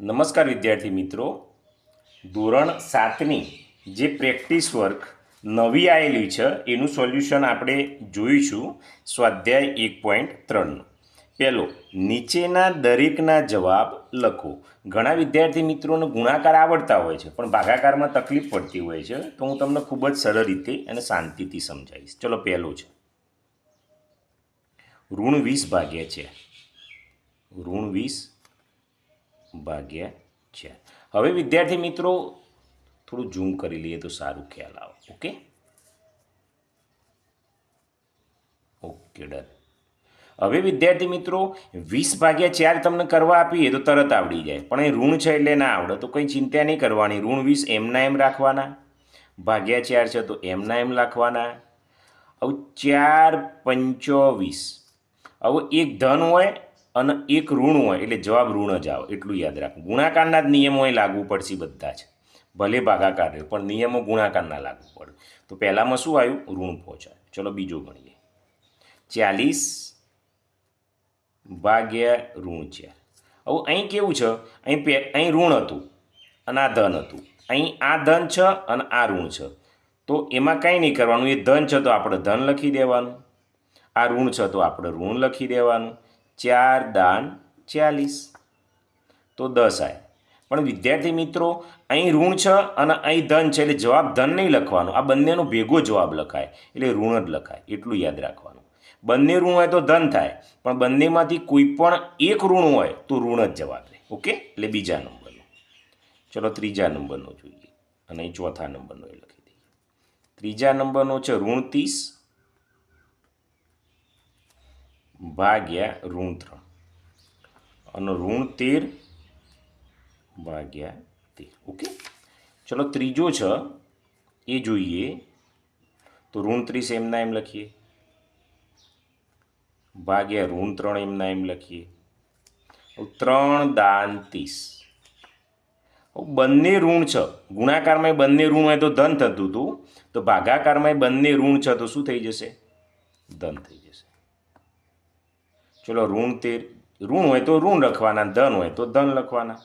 નમસ્કાર વિદ્યાર્થી મિત્રો. ધોરણ સાતની જે પ્રેક્ટિસ વર્ક નવી આવેલી છે, એનું સોલ્યુશન આપણે જોઈશું સ્વાધ્યાય એક પોઈન્ટ ત્રણનું. પહેલો, નીચેના દરેકના જવાબ લખો. ઘણા વિદ્યાર્થી મિત્રોને ગુણાકાર આવડતા હોય છે, પણ ભાગાકારમાં તકલીફ પડતી હોય છે, તો હું તમને ખૂબ જ સરળ રીતે અને શાંતિથી સમજાવીશ. ચલો, પહેલો છે. ઋણ વીસ ભાગ્યા છે. ઋણ વીસ ભાગ્યા ચાર હવે વિદ્યાર્થી મિત્રો, થોડું ઝૂમ કરી લઈએ તો સારું ખ્યાલ આવે. ઓકે ઓકે ડન હવે વિદ્યાર્થી મિત્રો, વીસ ભાગ્યા ચાર તમને કરવા આપીએ તો તરત આવડી જાય. પણ એ ઋણ છે એટલે ના આવડે. તો કંઈ ચિંતા નહીં કરવાની. ઋણ વીસ એમના એમ રાખવાના. ભાગ્યા ચાર છે તો એમના એમ રાખવાના હવે ચાર પંચોવીસ હવે એક ધન હોય અને એક ઋણ હોય, એટલે જવાબ ઋણ જ આવે, એટલું યાદ રાખવું. ગુણાકારના જ નિયમો એ લાગુ પડશે બધા જ. ભલે ભાગાકાર રહ્યો, પણ નિયમો ગુણાકારના લાગુ પડે. તો પહેલાંમાં શું આવ્યું? ઋણ પહોંચાય ચલો બીજું ગણીએ. ચાલીસ ભાગ્યા ઋણ ચાર હવે અહીં કેવું છે? અહીં પે, અહીં ઋણ હતું અને આ ધન હતું. અહીં આ ધન છે અને આ ઋણ છે. તો એમાં કંઈ નહીં કરવાનું. એ ધન છે તો આપણે ધન લખી દેવાનું. આ ઋણ છે તો આપણે ઋણ લખી દેવાનું. ચાર દાન ચાલીસ. તો દસ આય. પણ વિદ્યાર્થી મિત્રો, અહીં ઋણ છે અને અહીં ધન છે, એટલે જવાબ ધન નહીં લખવાનો. આ બંનેનો ભેગો જવાબ લખાય. એટલે ઋણ જ લખાય. એટલું યાદ રાખવાનું. બંને ઋણ હોય તો ધન થાય. પણ બંનેમાંથી કોઈ પણ એક ઋણ હોય તો ઋણ જ જવાબ રહે ઓકે? એટલે બીજા નંબરનો. ચલો ત્રીજા નંબરનો જોઈએ. અને અહીં ચોથા નંબરનો એ લખી દઈએ. ત્રીજા નંબરનો છે ઋણ ત્રીસ. ભાગ્યા ઋણ ત્રણ અને ઋણ તેર ભાગ્યા તેર. ઓકે? ચલો ત્રીજો છે, એ જોઈએ. તો ઋણ ત્રીસ એમના એમ લખીએ. ભાગ્યા ઋણ ત્રણ એમના એમ લખીએ. ત્રણ દાન ત્રીસ. બંને ઋણ છ. ગુણાકારમાં બંને ઋણ હોય તો ધન થતું હતું. તો ભાગાકારમાં બંને ઋણ છે તો શું થઈ જશે? ધન થઈ જશે. ચલો ઋણ તેર, ઋણ હોય તો ઋણ લખવાના ધન હોય તો ધન લખવાના.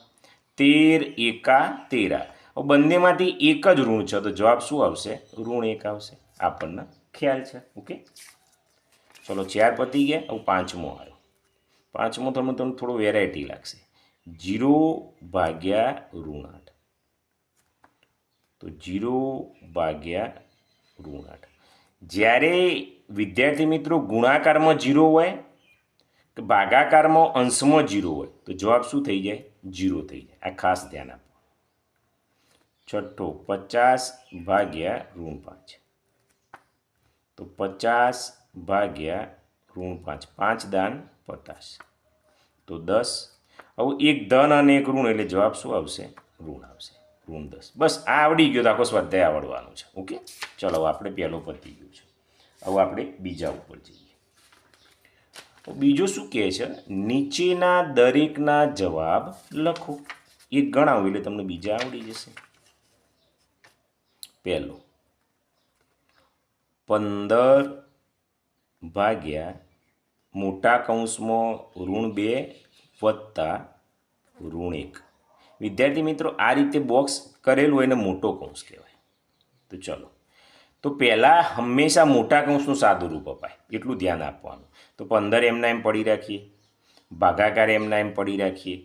તેર એકા તેરા. બંનેમાંથી એક જ ઋણ છે, તો જવાબ શું આવશે? ઋણ એક આવશે. આપણને ખ્યાલ છે, ઓકે? ચલો ચાર પતી ગયા, હવે પાંચમો આવ્યો. પાંચમો તમને તમને થોડું વેરાયટી લાગશે. જીરો ભાગ્યા ઋણ આઠ તો જીરો ભાગ્યા ઋણ આઠ જ્યારે વિદ્યાર્થી મિત્રો ગુણાકારમાં જીરો હોય કે ભાગાકારમાં અંશમાં જીરો હોય, તો જવાબ શું થઈ જાય? જીરો થઈ જાય. આ ખાસ ધ્યાન આપો. છઠ્ઠો, પચાસ ભાગ્યા ઋણ પાંચ. તો પચાસ ભાગ્યા ઋણ પાંચ પાંચ દાન પચાસ. તો દસ. હવે એક ધન અને એક ઋણ, એટલે જવાબ શું આવશે? ઋણ આવશે. ઋણ દસ. બસ, આ આવડી ગયો, તો આખો સ્વાધ્યાય આવડવાનું છે. ઓકે? ચલો આપણે પહેલો પતી ગયું છે. હવે આપણે બીજા ઉપર જઈએ. બીજું શું કહે છે? નીચેના દરેકના જવાબ લખો. એ ગણાવું એટલે તમને બીજા આવડી જશે. પહેલો. પંદર ભાગ્યા મોટા કૌંસમાં ઋણ બે વત્તા ઋણ એક. વિદ્યાર્થી મિત્રો, આ રીતે બોક્સ કરેલું હોય એને મોટો કૌંસ કહેવાય. તો ચલો. તો પહેલાં હંમેશા મોટા કૌંસનું સાદું રૂપ અપાય, એટલું ધ્યાન આપવાનું. તો પંદર એમના એમ પડી રાખીએ, ભાગાકાર એમના એમ પડી રાખીએ.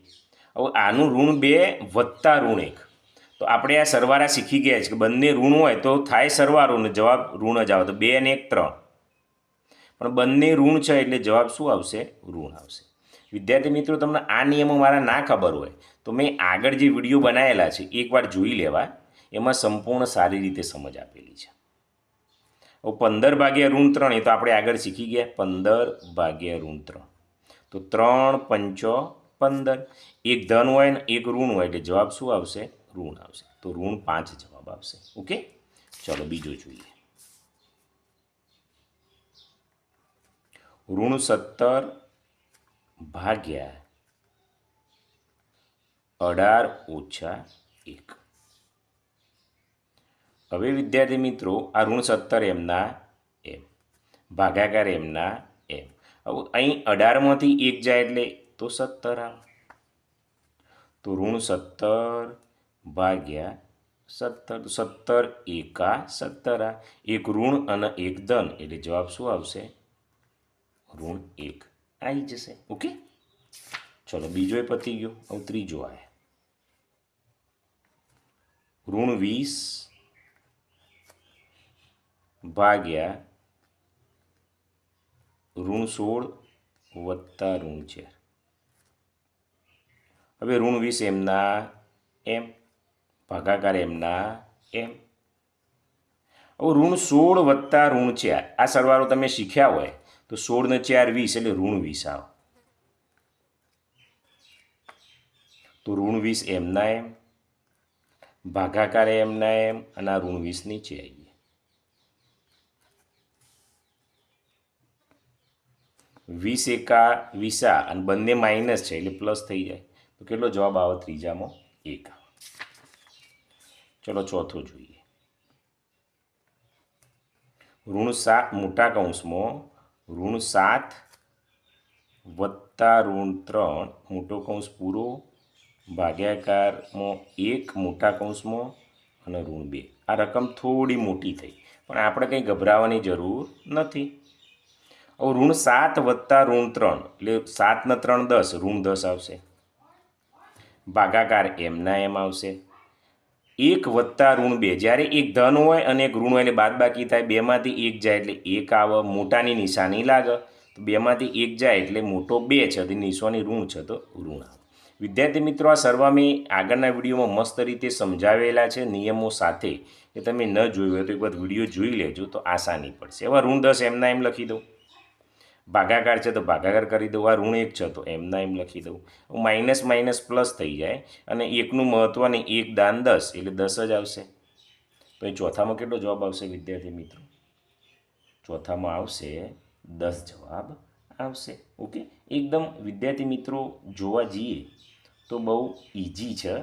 હવે આનું ઋણ બે વત્તા ઋણ એક. તો આપણે આ સરવાળા શીખી ગયા છે કે બંને ઋણ હોય તો થાય સરવાળો ને જવાબ ઋણ જ આવે. તો બે અને એક ત્રણ. પણ બંને ઋણ છે એટલે જવાબ શું આવશે? ઋણ આવશે. વિદ્યાર્થી મિત્રો, તમને આ નિયમો મારા ના ખબર હોય તો મેં આગળ જે વીડિયો બનાવેલા છે એકવાર જોઈ લેવા. એમાં સંપૂર્ણ સારી રીતે સમજ આપેલી છે. પંદર ભાગ્યા ઋણ ત્રણ, એ તો આપણે આગળ શીખી ગયા. પંદર ભાગ્યા ઋણ ત્રણ. તો ત્રણ પંચો પંદર. એક ધન હોય ને એક ઋણ હોય એટલે જવાબ શું આવશે? ઋણ આવશે. તો ઋણ પાંચ જવાબ આવશે. ઓકે? ચલો, બીજો જોઈએ. ઋણ સત્તર ભાગ્યા અઢાર ઓછા એક. હવે વિદ્યાર્થી મિત્રો, આ ઋણ સત્તર એમના એમ, ભાગાકાર એમના એમ. હવે અહીં અઢારમાંથી એક જાય એટલે તો સત્તર આવે તો ઋણ સત્તર ભાગ્યા સત્તર સત્તર એકા સત્તર આ. એક ઋણ અને એક ધન, એટલે જવાબ શું આવશે? ઋણ એક આવી જશે, ઓકે? ચલો, બીજો એ પતી ગયો, હવે ત્રીજો આવે ઋણ વીસ ભાગ્યા ઋણ સોળ વત્તા ઋણ ચાર હવે ઋણ વીસ એમના એમ, ભાગાકાર એમના એમ. હવે ઋણ સોળ વત્તા ઋણ ચાર, આ સરવાળો તમે શીખ્યા હોય તો સોળ ને ચાર વીસ એટલે ઋણ વીસ આવો. તો ઋણ વીસ એમના એમ, ભાગાકાર એમના એમ અને આ ઋણ વીસ નીચે આવીએ વીસ એકા વીસા અને બંને માઇનસ છે એટલે પ્લસ થઈ જાય. તો કેટલો જવાબ આવે? ત્રીજામાં એક. ચલો ચોથો જોઈએ. ઋણ સાત મોટા કૌંસમાં ઋણ સાત વત્તા ઋણ ત્રણ મોટો કૌંસ પૂરો ભાગ્યાકારમાં એક મોટા કૌંસમાં અને ઋણ બે. આ રકમ થોડી મોટી થઈ. પણ આપણે કંઈ ગભરાવાની જરૂર નથી. ઋણ સાત વત્તા ઋણ ત્રણ, એટલે સાત ને ત્રણ દસ, ઋણ દસ આવશે. ભાગાકાર એમના એમ આવશે. એક વત્તા ઋણ બે, જ્યારે એક ધન હોય અને એક ઋણ હોય એટલે બાદ બાકી થાય, બેમાંથી એક જાય એટલે એક આવે, મોટાની નિશાની લાગે, તો બેમાંથી એક જાય એટલે મોટો બે છે, તો નિશાની ઋણ છે, તો ઋણ આવે. વિદ્યાર્થી મિત્રો, આ સર્વા મેં આગળના વિડીયોમાં મસ્ત રીતે સમજાવેલા છે નિયમો સાથે. કે તમે ન જોયું હોય તો એક વખત વીડિયો જોઈ લેજો, તો આસાની પડશે. હવે ઋણ દસ એમના એમ લખી દઉં. ભાગાકાર છે તો ભાગાકાર કરી દઉં, આ ઋણ એક છે તો એમના એમ લખી દઉં. માઇનસ માઇનસ પ્લસ થઈ જાય અને એકનું મહત્ત્વ ને એક દાન દસ, એટલે દસ જ આવશે. તો એ ચોથામાં કેટલો જવાબ આવશે વિદ્યાર્થી મિત્રો? ચોથામાં આવશે દસ જવાબ આવશે. ઓકે? એકદમ વિદ્યાર્થી મિત્રો જોવા જઈએ તો બહુ ઇઝી છે,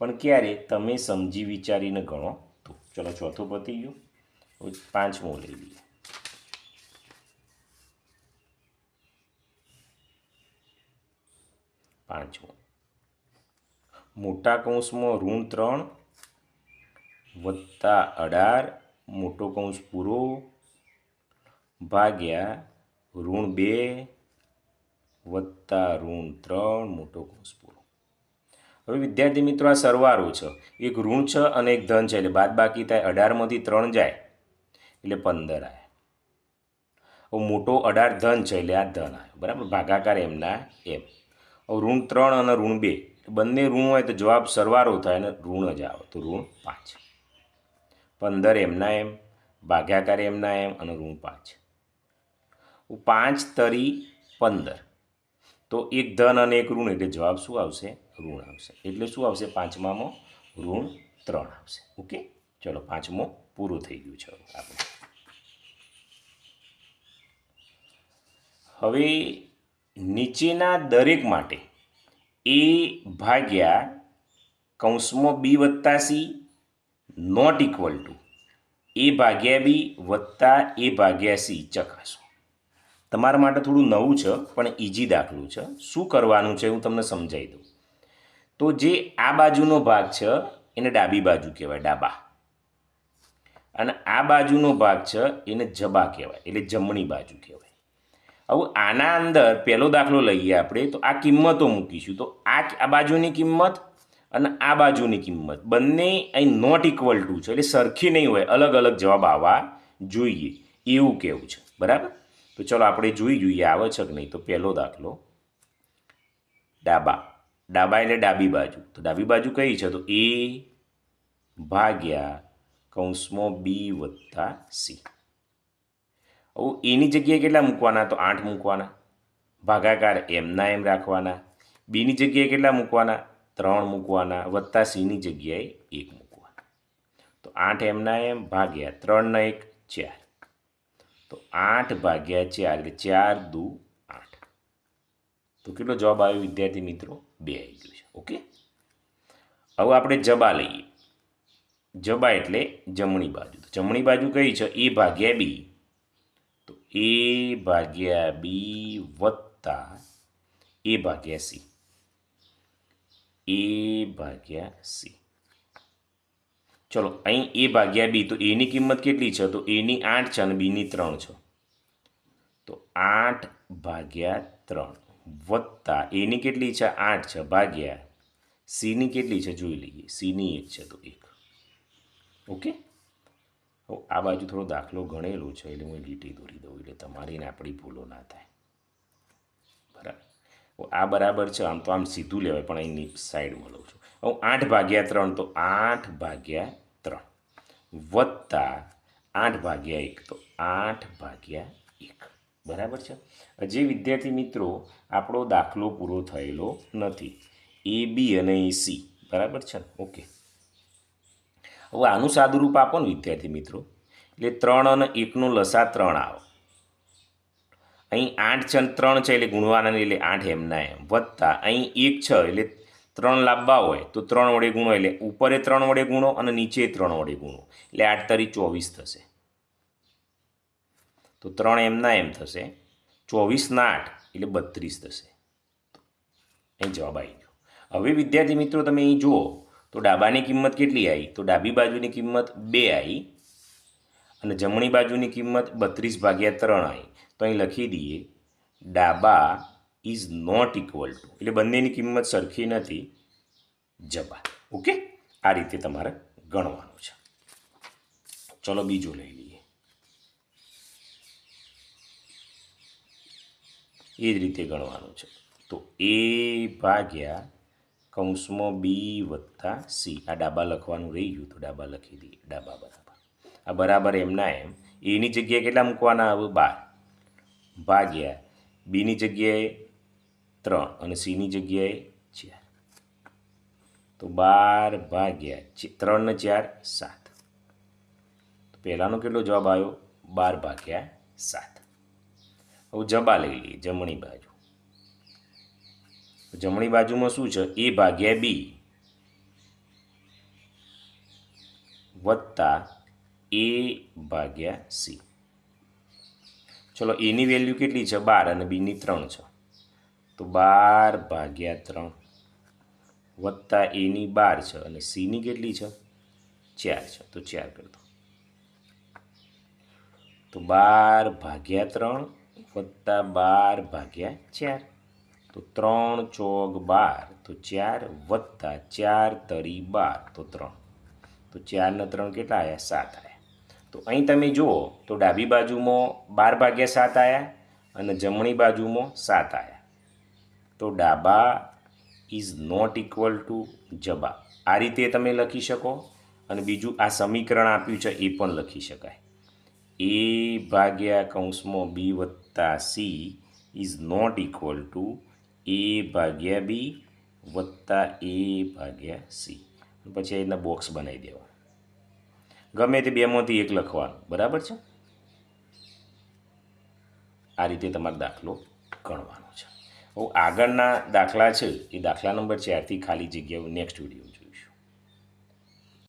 પણ ક્યારે તમે સમજી વિચારીને ગણો તો. ચલો ચોથો પતી ગયું. પાંચમો લઈ લઈએ. પાંચમો મોટા કૌંસમાં ઋણ ત્રણ, વત્તા અઢાર, મોટો કૌંસ પૂરો, ભાગ્યા ઋણ બે, વત્તા ઋણ ત્રણ, મોટો કૌંસ પૂરો. હવે વિદ્યાર્થી મિત્રો, આ સરવારો છે. એક ઋણ છે અને એક ધન છે, એટલે બાદ બાકી થાય અઢારમાંથી ત્રણ જાય, એટલે પંદર આવે. મોટો અઢાર ધન છે, એટલે આ ધન આવે. બરાબર? ભાગાકાર એમના એમ. ઋણ ત્રણ અને ઋણ બે બંને ઋણ હોય તો જવાબ સરવારો થાય અને ઋણ જ આવે. તો ઋણ પાંચ. પંદર એમના એમ, ભાગ્યાકાર એમના એમ અને ઋણ પાંચ. પાંચ તરી પંદર. તો એક ધન અને એક ઋણ એટલે જવાબ શું આવશે? ઋણ આવશે. એટલે શું આવશે? પાંચમામાં ઋણ ત્રણ આવશે. ઓકે? ચલો, પાંચમો પૂરું થઈ ગયું છે. આપણે હવે નીચેના દરેક માટે એ ભાગ્યા કૌંસમાં બી વત્તા C not equal to. A ભાગ્યા બી વત્તા એ ભાગ્યા સી ચકાસો. તમારા માટે થોડું નવું છે, પણ ઇઝી દાખલું છે. શું કરવાનું છે, હું તમને સમજાવી દઉં. તો જે આ બાજુનો ભાગ છે, એને ડાબી બાજુ કહેવાય, ડાબા. અને આ બાજુનો ભાગ છે, એને જબા કહેવાય, એટલે જમણી બાજુ કહેવાય. હવે આના અંદર પહેલો દાખલો લઈએ આપણે, તો આ કિંમતો મૂકીશું. તો આ આ બાજુની કિંમત અને આ બાજુની કિંમત બંને અહીં નોટ ઇક્વલ ટુ છે, એટલે સરખી નહીં હોય, અલગ અલગ જવાબ આવવા જોઈએ. એવું કહેવું છે. બરાબર? તો ચલો આપણે જોઈ જોઈએ, આવે છે કે નહીં? તો પહેલો દાખલો. ડાબા. ડાબા એટલે ડાબી બાજુ. તો ડાબી બાજુ કઈ છે? તો એ ભાગ્યા કૌંસમાં બી વત્તા સી. હવે એની જગ્યાએ કેટલા મૂકવાના? તો આઠ મૂકવાના. ભાગાકાર એમના એમ રાખવાના. બીની જગ્યાએ કેટલા મૂકવાના? ત્રણ મૂકવાના. વત્તા સીની જગ્યાએ એક મૂકવાના. તો આઠ એમના એમ ભાગ્યા ત્રણના એક ચાર. તો આઠ ભાગ્યા ચાર, એટલે ચાર દુ આઠ. તો કેટલો જવાબ આવ્યો વિદ્યાર્થી મિત્રો? બે આવી ગયો છે. ઓકે? હવે આપણે જબા લઈએ. જબા એટલે જમણી બાજુ. તો જમણી બાજુ કઈ છે? એ ભાગ્યા બી. તો એ ભાગ્યા બી વત્તા એ ભાગ્યા સી. એ ભાગ્યા સી. ચલો, અહીં એ ભાગ્યા બી, તો એની કિંમત કેટલી છે? તો એની આઠ છે અને બીની ત્રણ છે. તો આઠ ભાગ્યા ત્રણ વત્તા એની કેટલી છે? આઠ છે. ભાગ્યા સીની કેટલી છે? જોઈ લઈએ. સીની એક છે તો એક. ઓકે? હવે આ બાજુ થોડો દાખલો ગણેલો છે, એટલે હું લીટી દોરી દઉં, એટલે તમારી ને આપણી ભૂલો ના થાય. બરાબર. આ બરાબર છે, આમ તો આમ સીધું લેવાય, પણ અહીંની સાઈડમાં લઉં છું. હું આઠ ભાગ્યા ત્રણ, તો આઠ ભાગ્યા ત્રણ. વત્તા આઠ ભાગ્યા એક, તો આઠ ભાગ્યા એક. બરાબર છે? જે વિદ્યાર્થી મિત્રો, આપણો દાખલો પૂરો થયેલો નથી. એ, બી અને એ, સી. બરાબર છે? ઓકે. હવે આનું સાદુરૂપ આપો ને, વિદ્યાર્થી મિત્રો. એટલે ત્રણ અને એકનો લસા ત્રણ આવો. અહીં આઠ છે ત્રણ છે એટલે ગુણવાના એટલે આઠ એમના એમ. વત્તા અહીં એક છે એટલે ત્રણ લાંબા હોય તો ત્રણ વડે ગુણો, એટલે ઉપરે ત્રણ વડે ગુણો અને નીચે ત્રણ વડે ગુણો. એટલે આઠ તરી ચોવીસ થશે. તો ત્રણ એમના એમ થશે. ચોવીસના આઠ એટલે બત્રીસ થશે. અહીં જવાબ આવી ગયો. હવે વિદ્યાર્થી મિત્રો તમે અહીં જુઓ. તો ડાબાની કિંમત કેટલી આવી તો ડાબી બાજુની કિંમત બે આવી અને જમણી બાજુની કિંમત બત્રીસ ભાગ્યા ત્રણ આવી તો અહીં લખી દઈએ, ડાબા ઇઝ નોટ ઇક્વલ ટુ. એટલે બંનેની કિંમત સરખી નથી, જબા. ઓકે? આ રીતે તમારે ગણવાનું છે. ચલો બીજું લઈ લઈએ. એ જ રીતે ગણવાનું છે. તો એ ભાગ્યા કૌંસમાં બી વત્તા સી આ ડાબા લખવાનું રહી ગયું તો ડાબા લખી દઈએ ડાબા બરાબર આ બરાબર એમના એમ એની જગ્યાએ કેટલા મૂકવાના હવે બાર ભાગ્યા બીની જગ્યાએ ત્રણ અને સીની જગ્યાએ ચાર તો બાર ભાગ્યા ત્રણ ને ચાર સાત તો પહેલાંનો કેટલો જવાબ આવ્યો બાર ભાગ્યા સાત હવે જબા લઈ લઈએ જમણી બાજુ જમણી બાજુમાં શું છે? એ ભાગ્યા બી. વત્તા એ ભાગ્યા સી. ચલો, એની વેલ્યુ કેટલી છે? બાર અને બીની ત્રણ છે. તો બાર ભાગ્યા ત્રણ વત્તા એની બાર છે અને સીની કેટલી છે? ચાર છે. તો ચાર કરી દો. તો બાર ભાગ્યા ત્રણ વત્તા બાર ભાગ્યા ચાર. તો ત્રણ ચોક બાર, તો ચાર વત્તા ચાર તરી બાર, તો ત્રણ. તો ચાર ને ત્રણ કેટલા આવ્યા સાત આવ્યા તો અહીં તમે જુઓ, તો ડાબી બાજુમાં બાર ભાગ્યા સાત આવ્યા અને જમણી બાજુમાં સાત આવ્યા તો ડાબા ઇઝ નોટ ઇક્વલ ટુ જબા આ રીતે તમે લખી શકો અને બીજું આ સમીકરણ આપ્યું છે, એ પણ લખી શકાય. એ ભાગ્યા કૌંસમાં બી વત્તા C is not equal to A ભાગ્યા બી વત્તા એ ભાગ્યા સી. પછી એના બોક્સ બનાવી દેવા. ગમે તે બેમાંથી એક લખવાનું, બરાબર છે? આ રીતે તમારે દાખલો ગણવાનો છે. હવે આગળના દાખલા છે, એ દાખલા નંબર ચારથી ખાલી જગ્યાઓ નેક્સ્ટ વીડિયો